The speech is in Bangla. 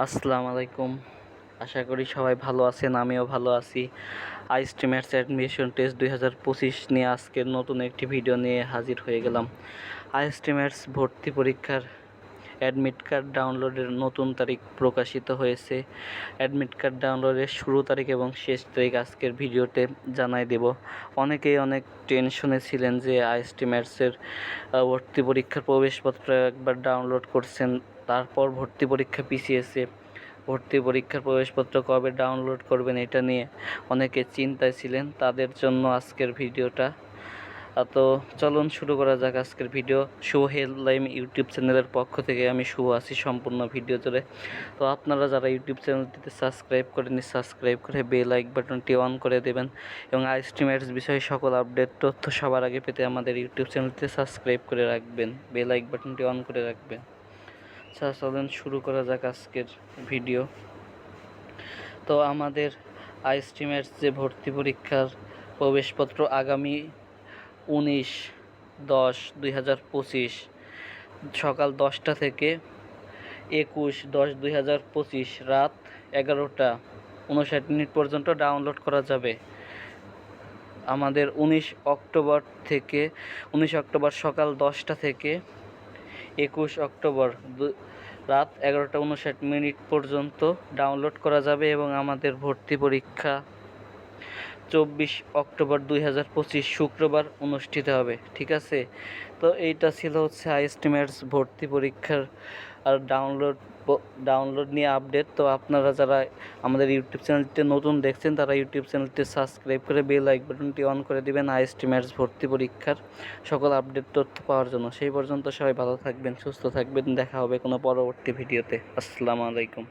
আসসালামু আলাইকুম। আশা করি সবাই ভালো আছেন, আমিও ভালো আছি। আই স্ট্রিমার্স অ্যাডমিশন টেস্ট দুই হাজার পঁচিশ নিয়ে আজকের নতুন একটি ভিডিও নিয়ে হাজির হয়ে গেলাম। আই স্ট্রিমার্স ভর্তি পরীক্ষার অ্যাডমিট কার্ড ডাউনলোডের নতুন তারিখ প্রকাশিত হয়েছে। অ্যাডমিট কার্ড ডাউনলোডের শুরু তারিখ এবং শেষ তারিখ আজকের ভিডিওতে জানাই দেব। অনেকেই অনেক টেনশনে ছিলেন যে আই স্ট্রিমার্সের ভর্তি পরীক্ষার প্রবেশপত্র একবার ডাউনলোড করছেন তারপর ভর্তি পরীক্ষা পিছিয়েছে ভর্তি পরীক্ষার প্রবেশপত্র কবে ডাউনলোড করবেন এটা নিয়ে অনেকে চিন্তায় ছিলেন তাদের জন্য আজকের ভিডিওটা। তো চলুন শুরু করা যাক আজকের ভিডিও। শুভ হেডলাইম ইউটিউব চ্যানেলের পক্ষ থেকে আমি শুভ আছি সম্পূর্ণ ভিডিও জুড়ে। তো আপনারা যারা ইউটিউব চ্যানেলটিতে সাবস্ক্রাইব করেনি সাবস্ক্রাইব করে বেল লাইক বাটনটি অন করে দেবেন এবং আই স্ট্রিমার্স বিষয়ে সকল আপডেট তথ্য সবার আগে পেতে আমাদের ইউটিউব চ্যানেলটিতে সাবস্ক্রাইব করে রাখবেন, বেল লাইক বাটনটি অন করে রাখবেন। আচ্ছা চলেন শুরু করা যাক আজকের ভিডিও তো আমাদের আই স্ট্রিমের যে ভর্তি পরীক্ষার প্রবেশপত্র আগামী উনিশ দশ দুই হাজার পঁচিশ, সকাল দশটা থেকে একুশ দশ দুই হাজার পঁচিশ, রাত এগারোটা উনষাট মিনিট পর্যন্ত ডাউনলোড করা যাবে। আমাদের উনিশ অক্টোবর থেকে, উনিশ অক্টোবর সকাল দশটা থেকে একুশ অক্টোবর রাত এগারোটা উনষাট মিনিট পর্যন্ত ডাউনলোড করা যাবে এবং আমাদের ভর্তি পরীক্ষা চব্বিশ অক্টোবর দুই হাজার পঁচিশ শুক্রবার অনুষ্ঠিত হবে, ঠিক আছে? তো এইটা ছিল হচ্ছে আইএসটিমেটস ভর্তি পরীক্ষার আর ডাউনলোড ডাউনলোড নিয়ে আপডেট তো আপনারা যারা আমাদের ইউটিউব চ্যানেলটি নতুন দেখছেন, তারা ইউটিউব চ্যানেলটি সাবস্ক্রাইব করে বেল লাইক বাটনটি অন করে দিবেন আইএসটিমেটস ভর্তি পরীক্ষার সকল আপডেট তথ্য পাওয়ার জন্য। সেই পর্যন্ত সবাই ভালো থাকবেন, সুস্থ থাকবেন। দেখা হবে কোনো পরবর্তী ভিডিওতে আসসালামু আলাইকুম।